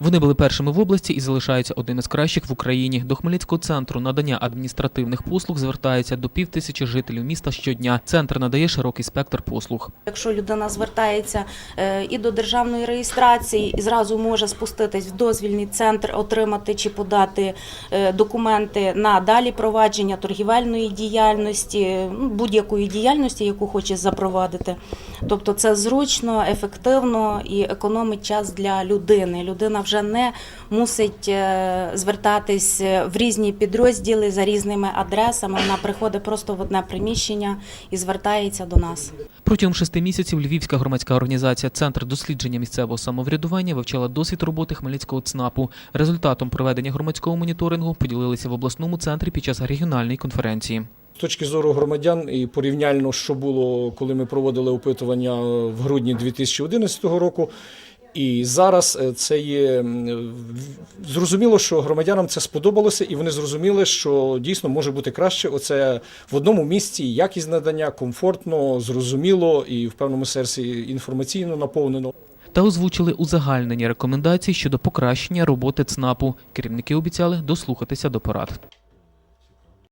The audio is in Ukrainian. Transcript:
Вони були першими в області і залишаються одним із кращих в Україні. До Хмельницького центру надання адміністративних послуг звертається до півтисячі жителів міста щодня. Центр надає широкий спектр послуг. Якщо людина звертається е, і до державної реєстрації, і зразу може спуститись в дозвільний центр, отримати чи подати е, документи на далі провадження торгівельної діяльності, ну, будь-якої діяльності, яку хоче запровадити. Тобто це зручно, ефективно і економить час для людини. Людина вже не мусить е, звертатись в різні підрозділи за різними адресами. Вона приходить просто в одне приміщення і звертається до нас. Протягом шести місяців Львівська громадська організація Центр дослідження місцевого самоврядування вивчала досвід роботи Хмельницького ЦНАПу. Результатом проведення громадського моніторингу поділилися в обласному центрі під час регіональної конференції. З точки зору громадян і порівняльно, що було, коли ми проводили опитування в грудні 2011 року. І зараз е, це є зрозуміло, що громадянам це сподобалося, і вони зрозуміли, що дійсно може бути краще. Оце в одному місці якість надання комфортно, зрозуміло і в певному серці інформаційно наповнено. Та озвучили узагальнені рекомендації щодо покращення роботи ЦНАПу. Керівники обіцяли дослухатися до порад.